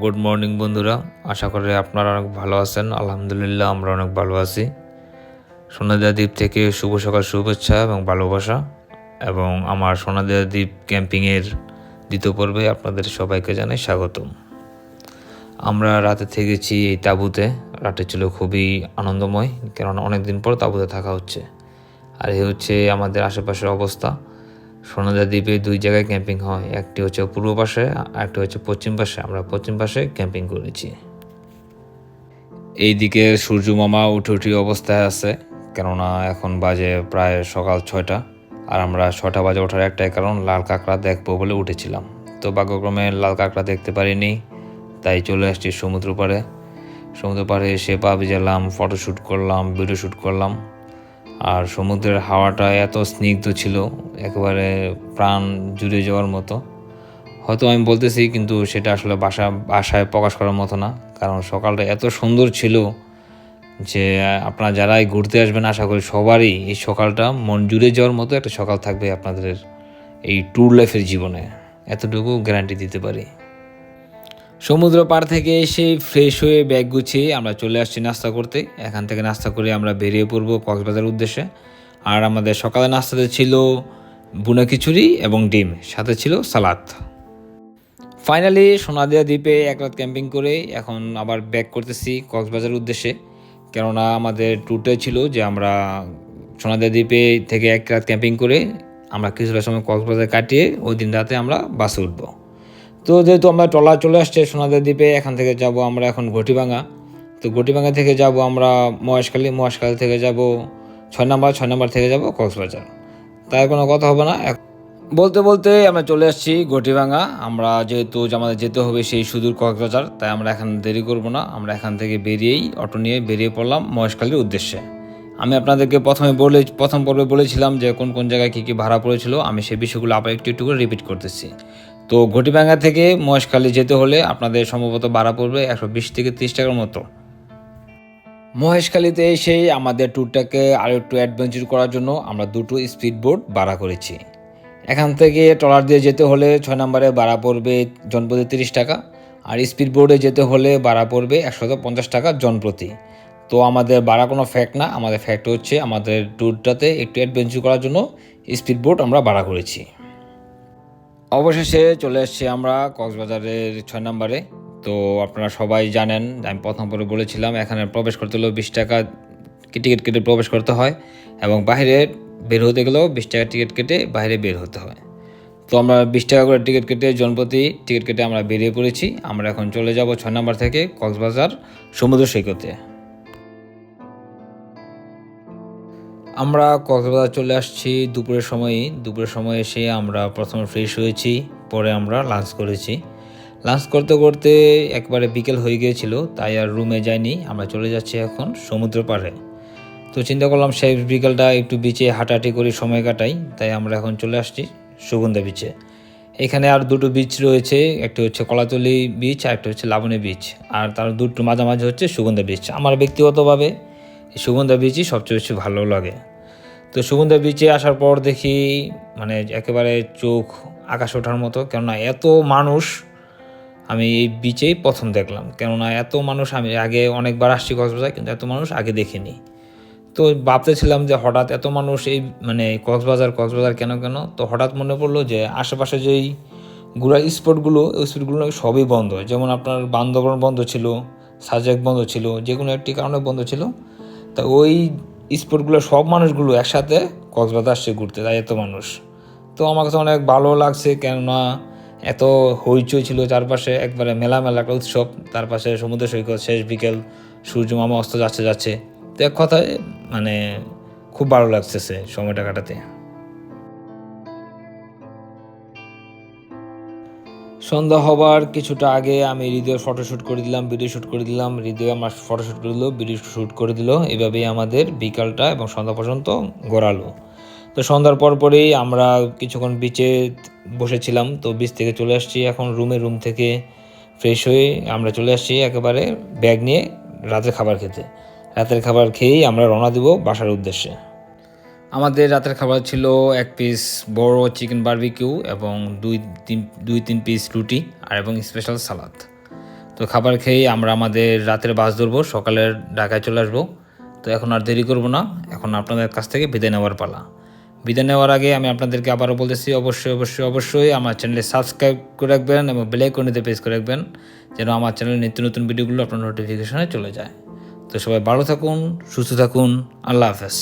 Good morning বন্ধুরা। আশা করি আপনারা অনেক ভালো আছেন। আলহামদুলিল্লাহ, আমরা অনেক ভালো আছি। সোনাদিয়া দ্বীপ থেকে শুভ সকাল, শুভেচ্ছা এবং ভালোবাসা। এবং আমার সোনাদিয়া দ্বীপ ক্যাম্পিংয়ের দ্বিতীয় পর্বে আপনাদের সবাইকে জানাই স্বাগতম। আমরা রাতে থেকেছি এই তাঁবুতে। রাতে ছিল খুবই আনন্দময়, কেননা অনেক দিন পর তাঁবুতে থাকা হচ্ছে। আর এই হচ্ছে আমাদের আশেপাশের অবস্থা। সোনাদা দ্বীপে দুই জায়গায় ক্যাম্পিং হয়, একটি হচ্ছে পূর্ব পাশে আর একটি হচ্ছে পশ্চিম পাশে। আমরা পশ্চিম পাশে ক্যাম্পিং করেছি। এইদিকে সূর্য মামা উঠে উঠি অবস্থায় আছে, কেননা এখন বাজে প্রায় সকাল ছয়টা, আর আমরা ছটা বাজে ওঠার একটাই কারণ, লাল কাঁকড়া দেখব বলে উঠেছিলাম। তো ভাগ্যক্রমে লাল কাঁকড়া দেখতে পারিনি, তাই চলে আসছি সমুদ্র পাড়ে। সমুদ্র পাড়ে এসে পা ভিজালাম ফটোশ্যুট করলাম, ভিডিও শ্যুট করলাম। আর সমুদ্রের হাওয়াটা এত স্নিগ্ধ ছিল, একেবারে প্রাণ জুড়ে যাওয়ার মতো। হয়তো আমি বলতেছি, কিন্তু সেটা আসলে বাসা, বাসায় প্রকাশ করার মতো না। কারণ সকালটা এত সুন্দর ছিল যে, আপনারা যারাই ঘুরতে আসবেন, আশা করি সবারই এই সকালটা মন জুড়ে যাওয়ার মতো একটা সকাল থাকবে আপনাদের এই ট্যুর লাইফের জীবনে। এতটুকু গ্যারান্টি দিতে পারি। সমুদ্র পার থেকে এসে ফ্রেশ হয়ে ব্যাগ গুছিয়ে আমরা চলে আসছি নাস্তা করতে। এখান থেকে নাস্তা করে আমরা বেরিয়ে পড়ব কক্সবাজার উদ্দেশ্যে। আর আমাদের সকালে নাস্তাতে ছিল বুনা খিচুড়ি এবং ডিম, সাথে ছিল সালাদ। ফাইনালি সোনাদিয়া দ্বীপে এক রাত ক্যাম্পিং করে এখন আবার ব্যাক করতেছি কক্সবাজার উদ্দেশ্যে। কেননা আমাদের ট্যুরটাই ছিল যে আমরা সোনাদিয়া দ্বীপে থেকে এক রাত ক্যাম্পিং করে আমরা কিছুটা সময় কক্সবাজার কাটিয়ে ওই দিন রাতে আমরা বাসে উঠবো। তো যেহেতু আমরা ট্রলার চলে আসছে সোনাদের দ্বীপে, এখান থেকে যাব আমরা এখন ঘটিভাঙা। তো ঘটিভাঙা থেকে যাব আমরা মহেশখালী মহেশখালী থেকে যাব ছয় নাম্বার ছয় নাম্বার থেকে যাব কক্সবাজার। তাই কোনো কথা হবে না। বলতে বলতে আমরা চলে আসছি ঘটিভাঙা। আমরা যেহেতু আমাদের যেতে হবে সেই সুদূর কক্সবাজার, তাই আমরা এখন দেরি করব না। আমরা এখান থেকে বেরিয়েই, অটো নিয়ে বেরিয়ে পড়লাম মহেশখালীর উদ্দেশ্যে। আমি আপনাদেরকে প্রথমে বলে, প্রথম পর্বে বলেছিলাম যে কোন কোন জায়গায় কী কী ভাড়া পড়েছিল, আমি সেই বিষয়গুলো আবার একটু একটু করে রিপিট করতেছি। তো ঘটিভাঙ্গা থেকে মহেশখালী যেতে হলে আপনাদের সম্ভবত ভাড়া পড়বে একশো বিশ থেকে তিরিশ টাকার মতো। মহেশখালীতে এসেই আমাদের ট্যুরটাকে আরও একটু অ্যাডভেঞ্চার করার জন্য আমরা দুটো স্পিড বোট ভাড়া করেছি। এখান থেকে ট্রলার দিয়ে যেতে হলে ছয় নম্বরে ভাড়া পড়বে জনপ্রতি তিরিশ টাকা আর স্পিড বোর্ডে যেতে হলে ভাড়া পড়বে একশত পঞ্চাশ টাকা জনপ্রতি। তো আমাদের ভাড়া কোনো ফ্যাক্ট না, আমাদের ফ্যাক্ট হচ্ছে আমাদের ট্যুরটাতে একটু অ্যাডভেঞ্চার করার জন্য স্পিড বোট আমরা ভাড়া করেছি। অবশেষে চলে এসেছি আমরা কক্সবাজারের ছয় নম্বরে। তো আপনারা সবাই জানেন, আমি প্রথম পরে বলেছিলাম, এখানে প্রবেশ করতে হলেও বিশ টাকা টিকিট কেটে প্রবেশ করতে হয় এবং বাইরে বের হতে গেলেও বিশ টাকা টিকিট কেটে বাইরে বের হতে হয়। তো আমরা বিশ টাকা করে টিকিট কেটে জনপ্রতি টিকিট কেটে আমরা বেরিয়ে পড়েছি। আমরা এখন চলে যাব ছয় নম্বর থেকে কক্সবাজার সমুদ্র সৈকতে। আমরা কক্সবাজার চলে আসছি দুপুরের সময়ই দুপুরের সময় এসে আমরা প্রথমে ফ্রেশ হয়েছি, পরে আমরা লাঞ্চ করেছি। লাঞ্চ করতে করতে একবারে বিকেল হয়ে গিয়েছিল, তাই আর রুমে যাইনি, আমরা চলে যাচ্ছি এখন সমুদ্র পাড়ে তো চিন্তা করলাম সেই বিকেলটা একটু বিচে হাঁটাহাঁটি করে, সময় কাটাই, তাই আমরা এখন চলে আসছি সুগন্ধা বিচে এখানে আর দুটো বিচ রয়েছে, একটি হচ্ছে কলাতলি বিচ আর একটা হচ্ছে লাবণী বিচ আর তার দুটো মাঝামাঝি হচ্ছে সুগন্ধা বিচ আমার ব্যক্তিগতভাবে সুগন্ধা বিচই সবচেয়ে বেশি ভালো লাগে। তো সুগন্ধা বিচে আসার পর দেখি মানে একেবারে চোখ, আকাশ ওঠার মতো। কেননা এত মানুষ আমি এই বিচেই প্রথম দেখলাম। কেননা এত মানুষ আমি আগে অনেকবার আসছি কক্সবাজার, কিন্তু এত মানুষ আগে দেখিনি। তো ভাবতেছিলাম যে হঠাৎ এত মানুষ এই মানে কক্সবাজার কক্সবাজার কেন কেন? তো হঠাৎ মনে পড়ল যে আশেপাশে যেই ঘোরার স্পটগুলো, ওই স্পটগুলো নাকি সবই বন্ধ। যেমন আপনার বান্দরবন বন্ধ ছিল, সাজেক বন্ধ ছিল যে কোনো একটি কারণে বন্ধ ছিল। তা ওই স্পটগুলো সব মানুষগুলো একসাথে কক্সবাজার আসছে ঘুরতে, তাই এত মানুষ। তো আমার কাছে অনেক ভালো লাগছে, কেননা এত হইচই ছিল চারপাশে, একবারে মেলা মেলা একটা উৎসব। তার পাশে সমুদ্র সৈকত, শেষ বিকেল, সূর্য মামা অস্ত যাচ্ছে যাচ্ছে। তো এক কথায় মানে খুব ভালো লাগছে সে সময়টা কাটাতে। সন্ধ্যা হবার কিছুটা আগে আমি হৃদয়ের ফটোশ্যুট করে দিলাম ভিডিও শ্যুট করে দিলাম। হৃদয় আমার ফটোশ্যুট করে দিল ভিডিও শ্যুট করে দিল। এভাবেই আমাদের বিকালটা এবং সন্ধ্যা পর্যন্ত গড়ালো। তো সন্ধ্যার পর পরেই আমরা কিছুক্ষণ বিচে বসেছিলাম। তো বিচ থেকে চলে আসছি এখন রুমে রুম থেকে ফ্রেশ হয়ে আমরা চলে আসছি একেবারে ব্যাগ নিয়ে রাতের খাবার খেতে। রাতের খাবার খেয়েই আমরা রওনা দেব বাসার উদ্দেশ্যে। আমাদের রাতের খাবার ছিল এক পিস বড় চিকেন বার্বিকিউ এবং দুই তিন দুই তিন পিস রুটি আর এবং স্পেশাল সালাদ তো খাবার খেয়েই আমরা আমাদের রাতের বাস ধরবো, সকালের ঢাকায় চলে আসব। তো এখন আর দেরি করব না, এখন আপনাদের কাছ থেকে বিদায় নেওয়ার পালা। বিদায় নেওয়ার আগে আমি আপনাদেরকে আবারও বলতেছি, অবশ্যই অবশ্যই অবশ্যই আমার চ্যানেলে সাবস্ক্রাইব করে রাখবেন এবং বেলাইকনিতে প্রেস করে রাখবেন, যেন আমার চ্যানেলে নিত্য নতুন ভিডিওগুলো আপনার নোটিফিকেশনে চলে যায়। তো সবাই ভালো থাকুন, সুস্থ থাকুন, আল্লাহ হাফেজ।